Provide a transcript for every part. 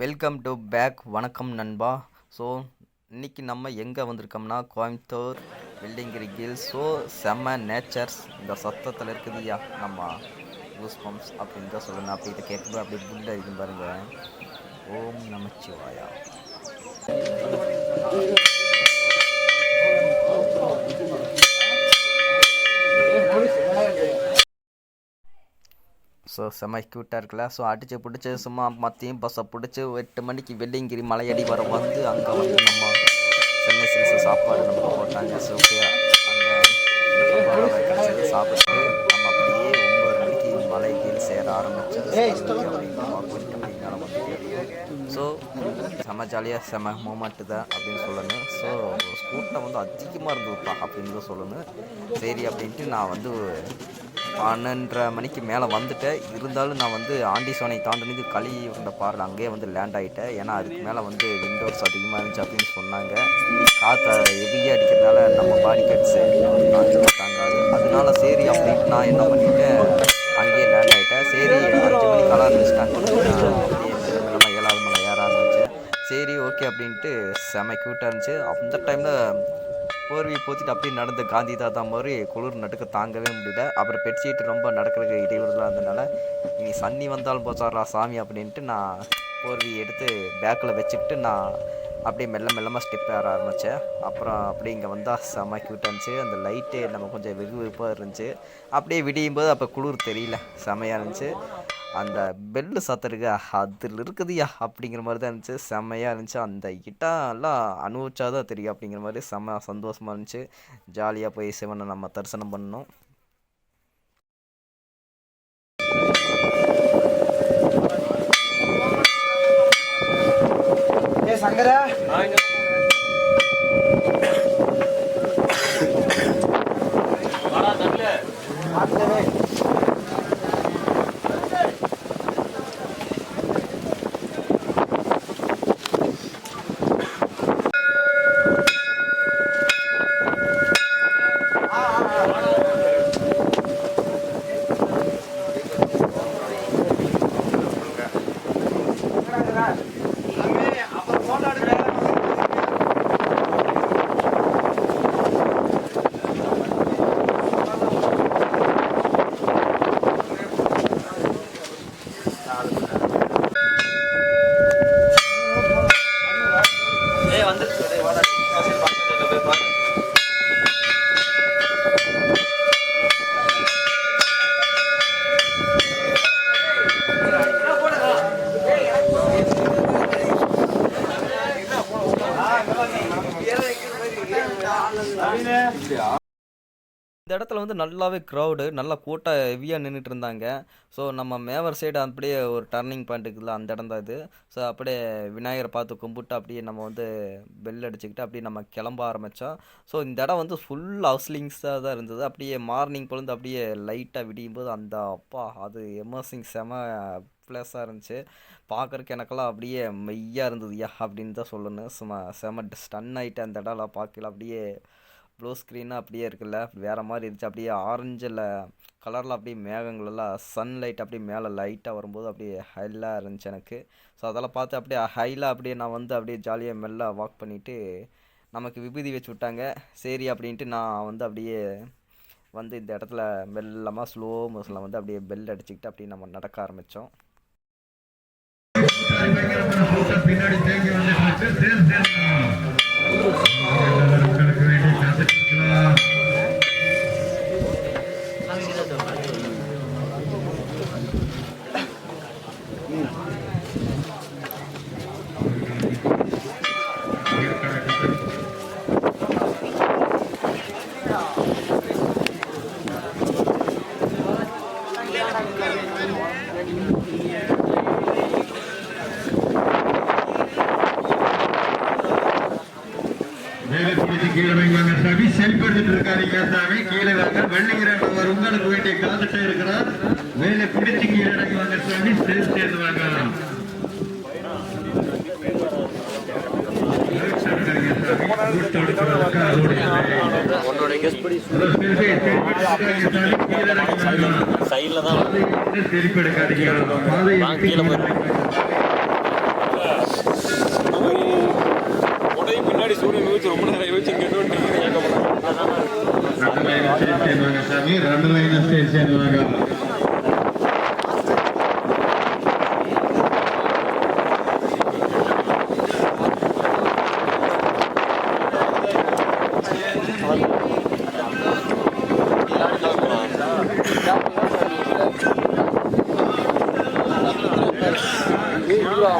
Welcome to back வணக்கம் நண்பா. So இன்னைக்கு நம்ம எங்கே வந்திருக்கோம்னா கோயம்புத்தூர் வெள்ளிங்கிரி ஹில்ஸ் ஸோ செம்ம நேச்சர்ஸ் இந்த சத்தத்தில் இருக்குதுயா நம்ம யூஸ் பம்ப்ஸ் அப்படின்னு தான் சொல்லணும் அப்படி இதை கேட்கும்போது அப்படி புல் அடிக்கும் பாருங்க. ஓம் நமச்சிவாயா. ஸோ செம்ம க்யூட்டாக இருக்குல்ல. ஸோ அடித்து பிடிச்சி சும்மா மற்றையும் பஸ்ஸை பிடிச்சி எட்டு மணிக்கு வெள்ளிங்கிரி மலையடி வர வந்து அங்கே வந்து நம்ம சென்னை சில்ஸ் சாப்பாடு நமக்கு போட்டாங்க. ஸோ அங்கே கிடச்சது சாப்பிட்டு நம்ம அப்படியே ஒம்பது மணிக்கு மலை கீழ் சேர ஆரம்பித்தோம் ஸோ செம்ம ஜாலியாக செம்ம மூமெண்ட்டு தான் அப்படின்னு சொல்லணும். ஸோ கூட்டம் வந்து அதிகமாக இருந்ததுப்பா அப்படின்னு தான் சொல்லணும். சரி அப்படின்ட்டு நான் வந்து பன்னெண்டரை மணிக்கு மேலே வந்துட்டேன். இருந்தாலும் நான் வந்து ஆண்டிசோனை தாண்டினது களி உருண்ட பாரு அங்கேயே வந்து லேண்ட் ஆகிட்டேன் ஏன்னா அதுக்கு மேலே வந்து விண்டோஸ் அதிகமாக இருந்துச்சு அப்படின்னு சொன்னாங்க. காற்றை ஹெவியாக அடிக்கிறதுனால நம்ம பாடி கட்ஸு தாங்காது. அதனால சரி அப்படின்ட்டு நான் என்ன பண்ணிட்டேன்? அங்கேயே லேண்ட் ஆகிட்டேன் சரி அஞ்சு மணிக்கு கலர் இருந்துச்சுட்டாங்க அப்படியே ஏழாவது மலை ஏற சரி ஓகே அப்படின்ட்டு செம க்யூட்டாக இருந்துச்சு. அந்த டைமில் போர்வியை போத்திட்டு அப்படியே நடந்த காந்தி தாத்தா மாதிரி குளிர் நடுக்க தாங்கவே முடியல. அப்புறம் பெட்ஷீட் ரொம்ப நடக்கிறதுக்கு இடையூறுலாம் இருந்ததுனால இனி சன்னி வந்தாலும் போச்சாரா சாமி அப்படின்ட்டு நான் போர்வியை எடுத்து பேக்கில் வச்சுக்கிட்டு நான் அப்படியே மெல்ல மெல்லமாக ஸ்டெப் ஏற ஆரம்பித்தேன் அப்புறம் அப்படியே இங்கே வந்தால் செம்ம க்யூட்டாக இருந்துச்சு. அந்த லைட்டு நம்ம கொஞ்சம் வெகு வெப்பாக இருந்துச்சு. அப்படியே விடியும் போது அப்போ குளிர் தெரியல. செமையாக இருந்துச்சு. அந்த பெல்லு சத்தம் இருக்கு அதில் இருக்குதுயா? அப்படிங்கிற மாதிரி தான் இருந்துச்சு. செம்மையாக இருந்துச்சு. அந்த கிட்டாலாம் அனுபவிச்சா தான் தெரியும் அப்படிங்கிற மாதிரி செம்ம சந்தோஷமாக இருந்துச்சு. ஜாலியாக போய் சிவனை நம்ம தரிசனம் பண்ணோம் ஏ சங்கரா? பார்த்தவே இந்த ஃபுல்லாகவே க்ரௌடு நல்லா கூட்டம் ஹெவியாக நின்றுட்டு இருந்தாங்க ஸோ நம்ம மேவர் சைடு அப்படியே ஒரு டர்னிங் பாயிண்ட் இருக்குல்ல அந்த இடம் தான் இது. ஸோ அப்படியே விநாயகரை பார்த்து கும்பிட்டு அப்படியே நம்ம வந்து பெல் அடிச்சுக்கிட்டு அப்படியே நம்ம கிளம்ப ஆரம்பித்தோம் ஸோ இந்த இடம் வந்து ஃபுல் ஹவுஸ்லிங்ஸாக தான் இருந்தது. அப்படியே மார்னிங் பொழுது அப்படியே லைட்டாக விடியும் போது அந்த அப்பா அது எமர்சிங் செம ப்ளேஸாக இருந்துச்சு. பார்க்குறக்கு எனக்கெல்லாம் அப்படியே மெய்யாக இருந்தது யா அப்படின்னு தான் சொல்லணும். சும்மா செம ஸ்டன் ஆகிட்டு அந்த இடம்லாம் பார்க்கல அப்படியே ப்ளூ ஸ்க்ரீனாக அப்படியே இருக்குல்ல. வேறு மாதிரி இருந்துச்சு. அப்படியே ஆரஞ்சில் கலரில் அப்படியே மேகங்களெல்லாம் சன்லைட் அப்படியே மேலே லைட்டாக வரும்போது அப்படியே ஹைலாக இருந்துச்சு எனக்கு. ஸோ அதெல்லாம் பார்த்து அப்படியே ஹைலாக அப்படியே நான் வந்து அப்படியே ஜாலியாக மெல்ல வாக் பண்ணிவிட்டு நமக்கு விபூதி வச்சு விட்டாங்க. சரி அப்படின்ட்டு நான் வந்து அப்படியே வந்து இந்த இடத்துல மெல்லமாக ஸ்லோ மோஷனில் வந்து அப்படியே பெல் அடிச்சுக்கிட்டு அப்படியே நம்ம நடக்க ஆரம்பித்தோம் பின்னாடி தேங்கி வந்து உன்னோட கெஸ்ட் படி சைடில் தான் கீழே போய் பின்னாடி சூரியன் வச்சு ரொம்ப நேரம் வச்சு இங்கே கேட்க போகிறேன் ரெண்டு லைன் ஸ்டேஷன் ரெண்டு line station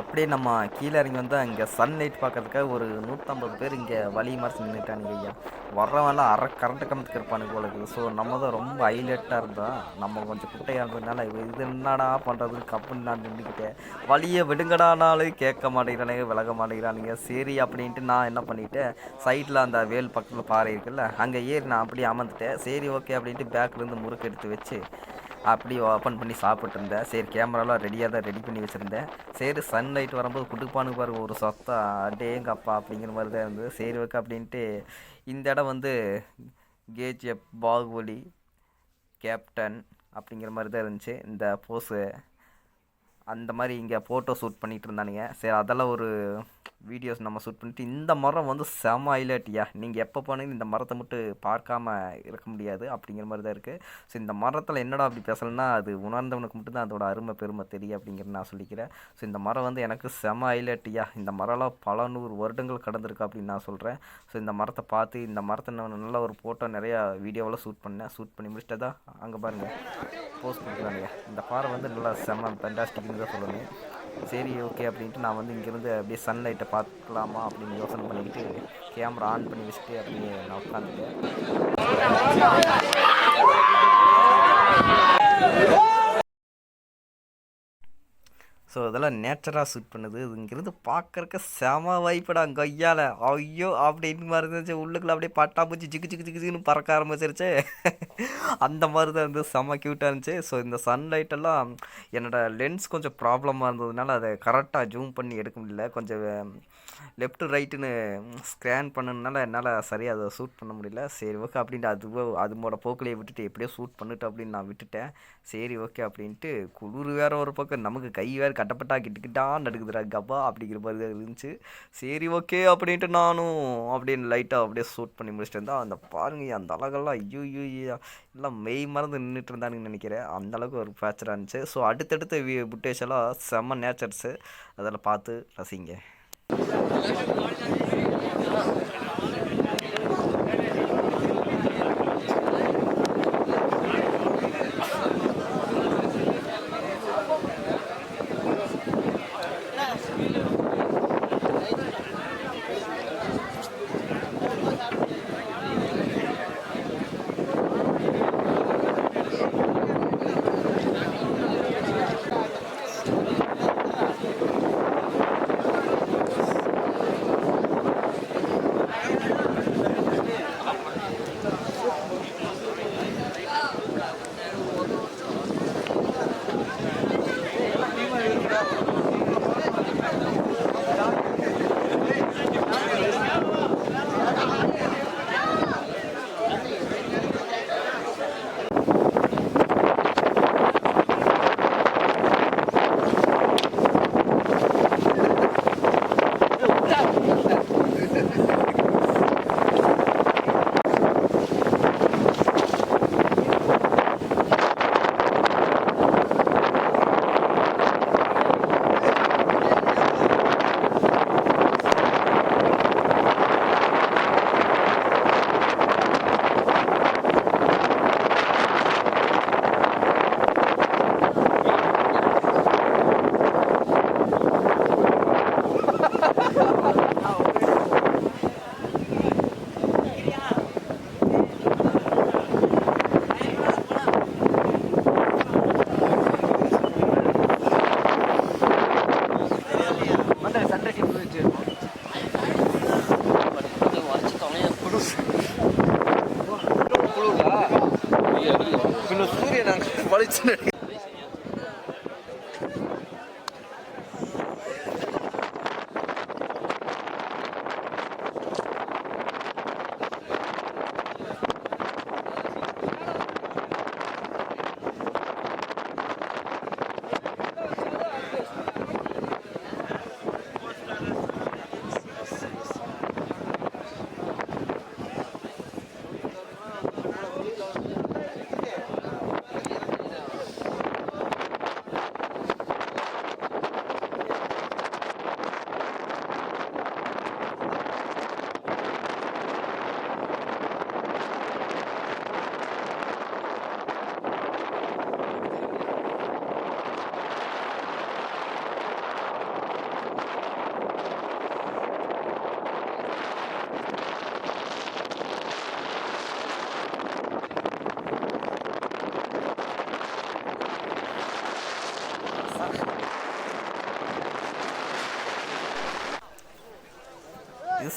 அப்படியே நம்ம கீழே இறங்கி வந்தால் இங்கே சன்லைட் பார்க்கறதுக்காக ஒரு நூற்றம்பது பேர் இங்கே வழி மாதிரி நின்றுட்டானுங்க ஐயா. வர்றவன்லாம் அரை கரண்ட் கம்பத்துக்கு இருப்பானுங்க போல இருக்குது. ஸோ நம்ம தான் ரொம்ப ஹைலைட்டாக இருந்தால் நம்ம கொஞ்சம் குட்டையாக இருந்ததுனால இது என்னடா பண்ணுறது கப்புன்னு நான் நின்றுக்கிட்டேன் வழியை விடுங்கடானாலும் கேட்க மாட்டேங்கிறானுங்க விலக மாட்டேங்கிறானுங்க. சரி அப்படின்ட்டு நான் என்ன பண்ணிட்டேன்? சைடில் அந்த வேல் பக்கத்தில் பாறை இருக்குல்ல அங்கே ஏறி நான் அப்படியே அமர்ந்துட்டேன். சரி ஓகே அப்படின்ட்டு பேக்லேருந்து முறுக்கு எடுத்து வச்சு அப்படி ஓப்பன் பண்ணி சாப்பிட்ருந்தேன் சரி கேமராலாம் ரெடியாக தான் ரெடி பண்ணி வச்சுருந்தேன். சரி சன்லைட் வரும்போது குடுப்பானு பாருங்க ஒரு சொத்தா அடேங்க அப்பா அப்படிங்கிற மாதிரி தான் இருந்தது. சரி வைக்க அப்படின்ட்டு இந்த இடம் வந்து கேஜிஎஃப் பாகுபலி கேப்டன் அப்படிங்கிற மாதிரி தான் இருந்துச்சு. இந்த போஸு அந்த மாதிரி இங்கே ஃபோட்டோ ஷூட் பண்ணிகிட்டு இருந்தானுங்க. சரி அதெல்லாம் ஒரு வீடியோஸ் நம்ம ஷூட் பண்ணிட்டு இந்த மரம் வந்து செம ஹைலைட்டியா நீங்கள் எப்போ போனீங்க இந்த மரத்தை மட்டும் பார்க்காம இருக்க முடியாது அப்படிங்கிற மாதிரி தான் இருக்குது ஸோ இந்த மரத்தில் என்னடா அப்படி பேசலைன்னா அது உணர்ந்தவனுக்கு மட்டும்தான் அதோட அருமை பெருமை தெரியும் அப்படிங்கிறத நான் சொல்லிக்கிறேன். ஸோ இந்த மரம் வந்து எனக்கு செம ஹைலைட்டியா இந்த மரம்லாம் பல நூறு வருடங்கள் கடந்திருக்கு அப்படின்னு நான் சொல்கிறேன் ஸோ இந்த மரத்தை பார்த்து இந்த மரத்தை நான் நல்ல ஒரு ஃபோட்டோ நிறையா வீடியோவெல்லாம் ஷூட் பண்ணேன். ஷூட் பண்ணி முடிச்சிட்டதா அங்கே பாருங்கள் போஸ்ட் கொடுக்குறானுங்க இந்த பாறை வந்து நல்லா செம பெண்டாஸ்டிக்னு தான் சொல்லணும். சரி ஓகே அப்படின்ட்டு நான் வந்து இங்கேருந்து அப்படியே சன்லைட்டை பார்க்கலாமா அப்படின்னு யோசனை பண்ணிக்கிட்டு கேமரா ஆன் பண்ணி வச்சுட்டு அப்படியே நான் உட்காந்துட்டேன். ஸோ இதெல்லாம் நேச்சராக ஷூட் பண்ணுது. இது இங்கேருந்து பார்க்குறக்க செம வைப்படா கொய்யால ஐயோ அப்படின்னு மாதிரி இருந்துச்சு. உள்ளுக்குள்ள அப்படியே பட்டாம்பூச்சி ஜிக்கு ஜிக்கு ஜிக்கு ஜிக்குன்னு பறக்க ஆரம்பிச்சிருச்சு. அந்த மாதிரி தான் இருந்து செம க்யூட்டாக இருந்துச்சு. ஸோ இந்த சன்லைட் எல்லாம் என்னோடய லென்ஸ் கொஞ்சம் ப்ராப்ளமாக இருந்ததுனால அதை கரெக்டாக ஜூம் பண்ணி எடுக்க முடியல. கொஞ்சம் um, லெஃப்ட் ரைட்டுன்னு ஸ்கேன் பண்ணதுனால என்னால் சரியாக அதை ஷூட் பண்ண முடியல. சரி ஓகே அப்படின்ட்டு அதுவோ அதுமோட போக்கிலேயே விட்டுட்டு எப்படியோ ஷூட் பண்ணிட்டு அப்படின்னு நான் விட்டுட்டேன். சரி ஓகே அப்படின்ட்டு குளிர் வேறு ஒரு பக்கம். நமக்கு கை வேறு கட்டப்பட்டா கிட்டுக்கிட்டா நடுக்குதுடா கபா அப்படிங்கிற மாதிரி தான் இருந்துச்சு. சரி ஓகே அப்படின்ட்டு நானும் அப்படின்னு லைட்டாக அப்படியே ஷூட் பண்ணி முடிச்சுட்டு இருந்தால் அந்த பாருங்க அந்த அழகெல்லாம் ஐயோ ஐயோ. எல்லாம் மெய் மறந்து நின்றுட்டு இருந்தானுன்னு நினைக்கிறேன். அந்த அளவுக்கு ஒரு ஃபேச்சராக இருந்துச்சு. ஸோ அடுத்தடுத்த வி புட்டேஜ் எல்லாம் செம்ம நேச்சர்ஸு அதில் பார்த்து ரசிங்க.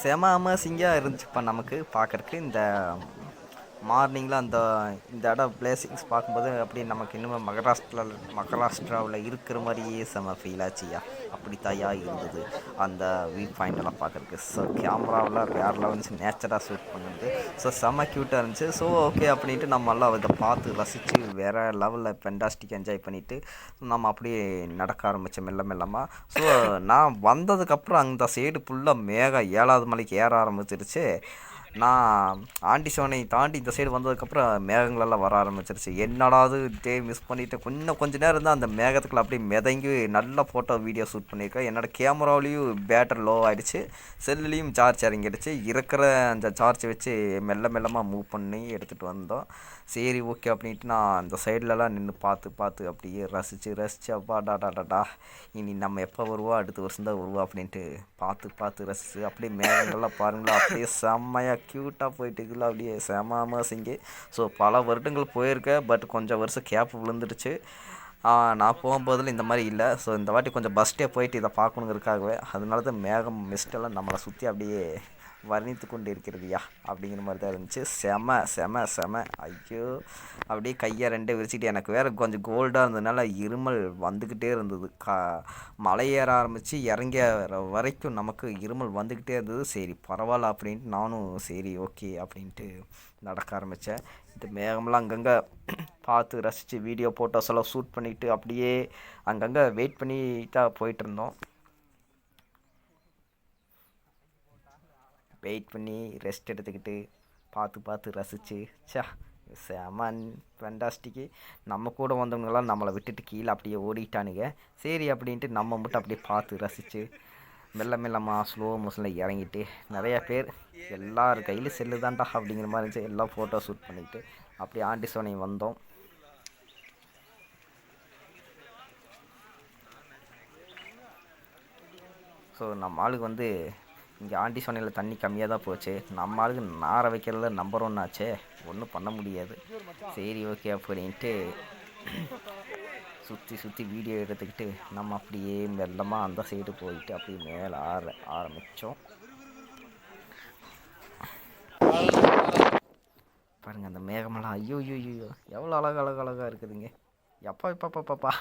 செம அமேசிங்காக இருந்துச்சுப்பா நமக்கு பார்க்கறக்கு இந்த மார்னிங்கில் அந்த இந்த இடம் பிளேசிங்ஸ் பார்க்கும்போது அப்படியே நமக்கு இன்னும் மகாராஷ்டிரா மகாராஷ்டிராவில் இருக்கிற மாதிரியே செம ஃபீல் ஆச்சியா அப்படி தாயா இருந்தது. அந்த வியூ பாயிண்டெல்லாம் பார்க்குறதுக்கு. பார்க்கறக்கு ஸோ கேமராவில் வேறு லெவல்ஸ் நேச்சராக ஷூட் பண்ணுது. ஸோ செம்ம க்யூட்டாக இருந்துச்சு. ஸோ ஓகே அப்படின்ட்டு நம்ம எல்லாம் இதை பார்த்து ரசித்து வேறு லெவலில் ஃபென்டாஸ்டிக் என்ஜாய் பண்ணிவிட்டு நம்ம அப்படியே நடக்க ஆரம்பித்தோம் மெல்ல மெல்லமாக ஸோ நான் வந்ததுக்கப்புறம் அந்த சைடு ஃபுல்லாக மேகம் ஏழாவது மலைக்கு ஏற ஆரம்பிச்சிருச்சு. நான் ஆண்டி சோனை தாண்டி இந்த சைடு வந்ததுக்கப்புறம் மேகங்களெல்லாம் வர ஆரம்பிச்சிருச்சு. என்னடாது டே மிஸ் பண்ணிட்டு கொஞ்சம் கொஞ்ச நேரம் தான் அந்த மேகத்துக்குள்ள அப்படியே மிதங்கி நல்ல ஃபோட்டோ வீடியோ ஷூட் பண்ணியிருக்கேன். என்னோட கேமராவிலையும் பேட்டரி லோ ஆகிடுச்சு செல்லுலேயும் சார்ஜ் இறங்கிடுச்சு. இருக்கிற அந்த சார்ஜ் வச்சு மெல்ல மெல்லமாக மூவ் பண்ணி எடுத்துகிட்டு வந்தோம். சரி ஓகே அப்படின்ட்டு நான் அந்த சைட்லலாம் நின்று பார்த்து பார்த்து அப்படியே ரசித்து ரசித்து அப்பா டாடா டாடா இனி நம்ம எப்போ வருவோம் அடுத்த வருஷம் தான் வருவோம் அப்படின்ட்டு பார்த்து பார்த்து ரசித்து அப்படியே மேகங்கள்லாம் பாருங்களா அப்படியே செம்மையாக க்யூட்டாக போயிட்டு இருக்குல்ல அப்படியே செம சிங்கி ஸோ பல வருடங்கள் போயிருக்கேன் பட் கொஞ்சம் வருஷம் கேப் விழுந்துடுச்சு. நான் போகும்போதில் இந்த மாதிரி இல்லை. ஸோ இந்த வாட்டி கொஞ்சம் பஸ்ட்டே போயிட்டு இதை பார்க்கணுங்கிறதுக்காகவே அதனால தான் மேகம் மிஸ்டெல்லாம் நம்மளை சுற்றி அப்படியே வர்ணித்து கொண்டு இருக்கிறதுயா அப்படிங்கிற மாதிரி தான் இருந்துச்சு. செம செம செம. ஐயோ. அப்படியே கையை ரெண்டே விரிச்சிட்டு எனக்கு வேறு கொஞ்சம் கோல்டாக இருந்ததுனால இருமல் வந்துக்கிட்டே இருந்தது. கா மலை ஏற ஆரம்பித்து இறங்க வரைக்கும் நமக்கு இருமல் வந்துக்கிட்டே இருந்தது. சரி பரவாயில்ல அப்படின்ட்டு நானும் சரி ஓகே அப்படின்ட்டு நடக்க ஆரம்பித்தேன் இந்த மேகம்லாம் அங்கங்கே பார்த்து ரசித்து வீடியோ ஃபோட்டோஸ் எல்லாம் ஷூட் பண்ணிவிட்டு அப்படியே அங்கங்கே வெயிட் பண்ணி போயிட்டு இருந்தோம். வெயிட் பண்ணி ரெஸ்ட் எடுத்துக்கிட்டு பார்த்து பார்த்து ரசித்து சா செம ஃபென்டாஸ்டிக்கு நம்ம கூட வந்தவங்களாம் நம்மளை விட்டுட்டு கீழே அப்படியே ஓடிட்டானுங்க. சரி அப்படின்ட்டு நம்ம மட்டும் அப்படியே பார்த்து ரசித்து மெல்ல மெல்லமாக ஸ்லோ மோஷனில் இறங்கிட்டு நிறையா பேர் எல்லார் கையில் செல்லு தான்டா அப்படிங்கிற மாதிரி இருந்துச்சு. எல்லாம் ஃபோட்டோ ஷூட் பண்ணிவிட்டு அப்படியே ஆண்டி சோனை வந்தோம். ஸோ நம்ம ஆளுக்கு வந்து இங்கே ஆண்டி சோனையில் தண்ணி கம்மியாக தான் போச்சு. நம்ம ஆளுக்கு நார வைக்கிறதுல நம்பர் ஒன்றாச்சே ஆச்சே. ஒன்றும் பண்ண முடியாது. சரி ஓகே அப்படின்ட்டு சுற்றி சுற்றி வீடியோ எடுத்துக்கிட்டு நம்ம அப்படியே மெல்லமாக அந்த சைடு போயிட்டு அப்படியே மேலே ஆற ஆரம்பித்தோம் பாருங்கள் அந்த மேகமெல்லாம் ஐயோ ஐயோ ஐயோ எவ்வளோ அழகு அழகு அழகாக இருக்குதுங்க. எப்பா எப்பா பாப்பா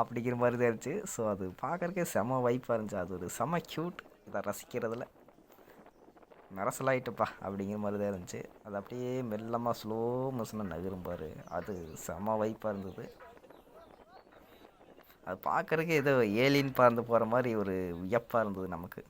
அப்படிங்கிற மாதிரி தான் இருந்துச்சு. ஸோ அது பார்க்கறக்கே செம வைப்பாக இருந்துச்சு. அது ஒரு செம க்யூட் இதை ரசிக்கிறதுல. நரசலாயிட்டுப்பா அப்படிங்கிற மாதிரி தான் இருந்துச்சு. அது அப்படியே மெல்லமாக ஸ்லோ மோஷனில் நகரும்பார் அது செம வைப்பாக இருந்தது. அது பார்க்குறக்கே ஏதோ ஏலியன் பறந்து போகிற மாதிரி ஒரு வியப்பாக இருந்தது நமக்கு.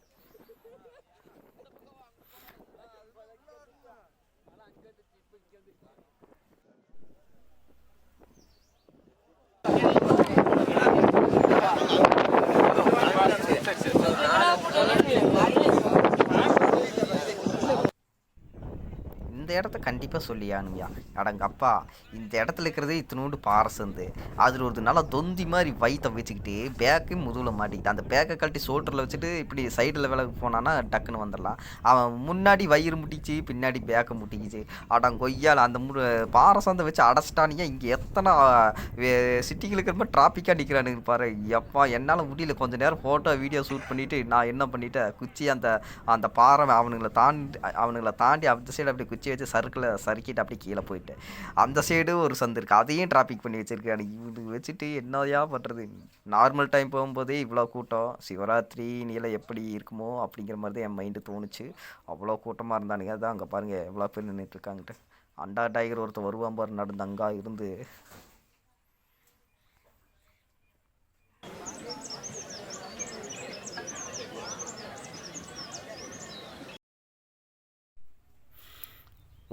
அந்த இடத்த கண்டிப்பாக சொல்லியானுங்கய்யா அடங்கப்பா இந்த இடத்துல இருக்கிறதே இத்தினோண்டு பாறை சந்து அதில் ஒரு நல்லா தொந்தி மாதிரி வயிற்ற வச்சுக்கிட்டு பேக்கு முதுகில் மாட்டிக்கிட்டு அந்த பேக்கை கழட்டி ஷோல்டரில் வச்சுட்டு இப்படி சைடில் விலகு போனான்னா டக்குன்னு வந்துடலாம். அவன் முன்னாடி வயிறு முட்டிச்சு பின்னாடி பேக்கை முட்டிக்கிச்சு. அடம் கொய்யால் அந்த மு பாறை சந்தை வச்சு அடைச்சிட்டானியா இங்கே எத்தனை சிட்டிங்களுக்கு ரொம்ப டிராஃபிக்காக நிற்கிறானுங்க பாரு. எப்பா என்னால் முடியல. கொஞ்ச நேரம் ஃபோட்டோ வீடியோ ஷூட் பண்ணிவிட்டு நான் என்ன பண்ணிட்டேன்? குச்சி அந்த அந்த பாறை அவனுங்களை தாண்டி அவனுங்களை தாண்டி அந்த சைடு அப்படி குச்சி வச்சு சறுக்கில் சறுக்கிட்டு அப்படியே கீழே போயிட்டேன் அந்த சைடு ஒரு சந்து இருக்குது அதையும் டிராஃபிக் பண்ணி வச்சுருக்கானு. இவனுக்கு வச்சுட்டு என்னதையா பண்ணுறது நார்மல் டைம் போகும்போதே இவ்வளோ கூட்டம். சிவராத்திரி நீல எப்படி இருக்குமோ அப்படிங்கிற மாதிரி தான் என் மைண்டு தோணுச்சு. அவ்வளோ கூட்டமாக இருந்தானுங்க. அதான் அங்கே பாருங்கள் எவ்வளோ பேர் நின்றுட்டுருக்காங்கட்டு அண்டா டைகர் ஒருத்தர் வருவான் பாரு. நடந்து அங்கே இருந்து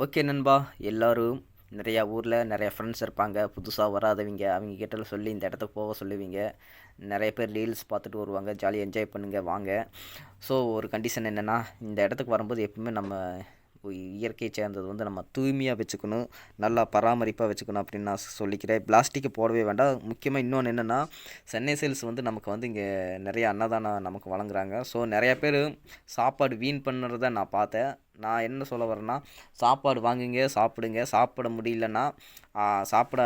ஓகே நண்பா எல்லோரும் நிறையா ஊரில் நிறைய ஃப்ரெண்ட்ஸ் இருப்பாங்க. புதுசாக வராதவங்க அவங்க கிட்ட சொல்லி இந்த இடத்துக்கு போக சொல்லுவீங்க. நிறைய பேர் ரீல்ஸ் பார்த்துட்டு வருவாங்க. ஜாலியாக என்ஜாய் பண்ணுங்கள் வாங்க. ஸோ ஒரு கண்டிஷன் என்னென்னா இந்த இடத்துக்கு வரும்போது எப்பவுமே நம்ம இயற்கை சேர்ந்தது வந்து நம்ம தூய்மையாக வச்சுக்கணும். நல்லா பராமரிப்பாக வச்சுக்கணும் அப்படின்னு நான் சொல்லிக்கிறேன். பிளாஸ்டிக்கை போடவே வேண்டாம். முக்கியமாக இன்னொன்று என்னென்னா சென்னை சேல்ஸ் வந்து நமக்கு வந்து இங்கே நிறைய அன்னதானம் நமக்கு வழங்குறாங்க. ஸோ நிறைய பேர் சாப்பாடு வீண் பண்ணுறத நான் பார்த்தேன். நான் என்ன சொல்ல வரேன்னா சாப்பாடு வாங்குங்க சாப்பிடுங்க. சாப்பிட முடியலன்னா சாப்பிட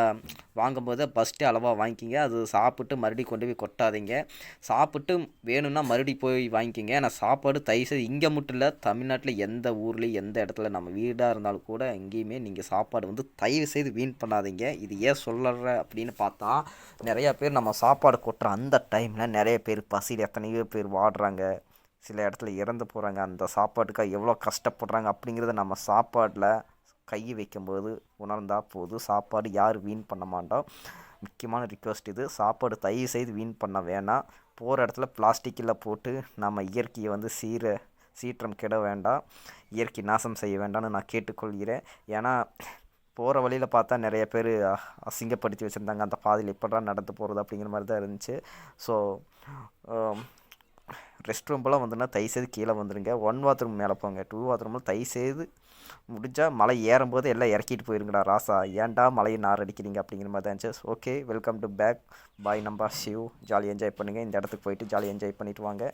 வாங்கும்போது ஃபஸ்ட்டு அளவாக வாங்கிக்கிங்க. அது சாப்பிட்டு மறுபடியும் கொண்டு போய் கொட்டாதீங்க. சாப்பிட்டு வேணும்னா மறுபடியும் போய் வாங்கிக்கிங்க. ஆனால் சாப்பாடு தயவுசெய்து இங்கே மட்டும் இல்லை தமிழ்நாட்டில் எந்த ஊர்லேயும் எந்த இடத்துல நம்ம வீடாக இருந்தாலும் கூட எங்கேயுமே நீங்கள் சாப்பாடு வந்து தயவு செய்து வீண் பண்ணாதீங்க. இது ஏன் சொல்லுற அப்படின்னு பார்த்தா நிறையா பேர் நம்ம சாப்பாடு கொட்டுற அந்த டைமில் நிறைய பேர் பசியில் எத்தனையோ பேர் வாடுறாங்க. சில இடத்துல இறந்து போகிறாங்க அந்த சாப்பாட்டுக்காக எவ்வளோ கஷ்டப்படுறாங்க அப்படிங்கிறத நம்ம சாப்பாட்டில் கை வைக்கும்போது உணர்ந்தால் போதும் சாப்பாடு யார் வீண் பண்ண மாட்டோம் முக்கியமான ரிக்வெஸ்ட் இது. சாப்பாடு தயவு செய்து வீண் பண்ண வேணாம். போகிற இடத்துல பிளாஸ்டிக்கில் போட்டு நம்ம இயற்கையை வந்து சீர சீற்றம் கெட வேண்டாம் இயற்கை நாசம் செய்ய வேண்டாம்னு நான் கேட்டுக்கொள்கிறேன். ஏன்னா போகிற வழியில் பார்த்தா நிறைய பேர் அசிங்கப்படுத்தி வச்சுருந்தாங்க. அந்த பாதையில் எப்படா நடந்து போகிறது அப்படிங்கிற மாதிரி தான் இருந்துச்சு ஸோ um, ரெஸ்ட் ரூம்லாம் வந்துன்னா தயவுசெய்து கீழே வந்துடுங்க ஒன் பாத்ரூம் மேலே போங்க. டூ பாத்ரூமில் தயவுசெய்து முடிஞ்சால் மலை ஏறும்போது எல்லாம் இறக்கிட்டு போயிருங்கடா ராசா. ஏன்டா மலையை நார் அடிக்கிறீங்க அப்படிங்கிற மாதிரி தான் இருந்துச்சு. ஓகே வெல்கம் டு பேக் பாய் நம்பா. ஷிவ் ஜாலி என்ஜாய் பண்ணுங்கள் இந்த இடத்துக்கு போயிட்டு ஜாலி என்ஜாய் பண்ணிட்டு வாங்க.